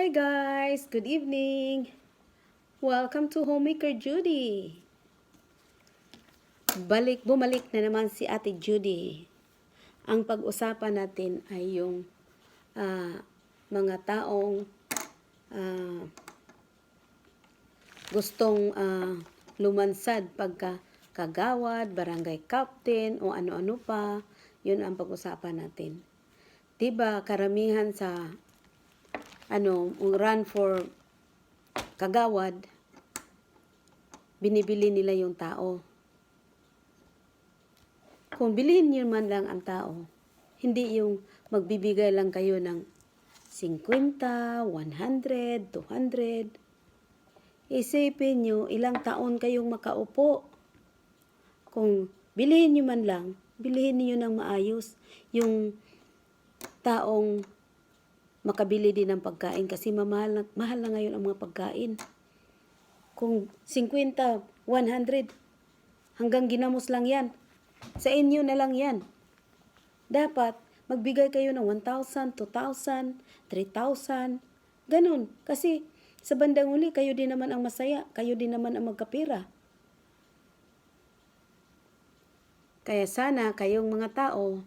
Hi guys, good evening. Welcome to Homemaker Judy. Balik, bumalik na naman si Ate Judy. Ang pag-usapan natin ay yung ah, mga taong ah, gustong ah, lumansad pagka kagawad, barangay captain o ano-ano pa. Yun ang pag-usapan natin. 'Di ba karamihan sa ano, run for kagawad, binibili nila yung tao. Kung bilhin niyo man lang ang tao, hindi yung magbibigay lang kayo ng 50, 100, 200. Isipin nyo, ilang taon kayong makaupo. Kung bilhin nyo man lang, bilhin niyo ng maayos yung taong makabili din ng pagkain kasi mamahal na, mahal na ngayon ang mga pagkain. Kung 50, 100, hanggang ginamos lang yan. Sa inyo na lang yan. Dapat magbigay kayo ng 1,000, 2,000, 3,000. Ganun. Kasi sa bandang uli, kayo din naman ang masaya. Kayo din naman ang magkapira. Kaya sana kayong mga tao,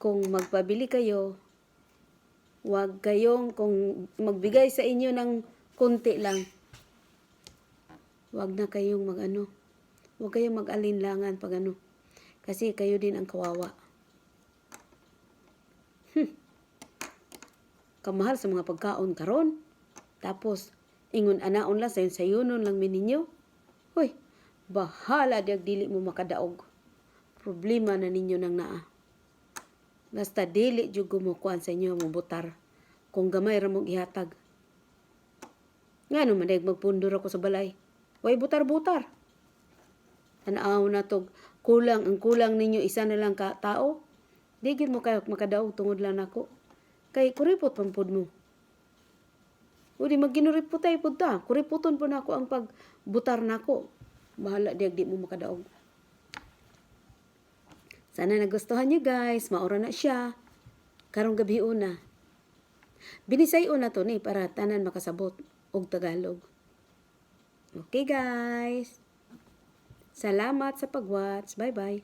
kung magpabili kayo, Huwag kayong, kung magbigay sa inyo ng konti lang, huwag na kayong mag-ano. Huwag kayong mag-alinlangan pag ano. Kasi kayo din ang kawawa. Hmm. Kamahal sa mga pagkaon karon. Tapos, ingon anaon lang, sayon sayunon lang mininyo. Hoy, bahala diag dili mo makadaog. Problema na ninyo nang naa. Basta dili jud gumukuan sa inyo mo butar. Kung gamay ra mong ihatag. Ngano man dayag magpundor ako sa balay. Way butar-butar. Tanaw na tog kulang ang kulang ninyo isa na lang ka tao. Di mo kayo makadaog tungod lang nako. Kay kuripot pampud mo. Udi magginuripot ay pud ta. Kuripoton po nako ang pagbutar nako. Bahala diag di mo makadaog. Sana nagustuhan niyo guys. Maura na siya. Karong gabi una. Binisay una to ni para tanan makasabot og Tagalog. Okay guys. Salamat sa pag-watch. Bye-bye.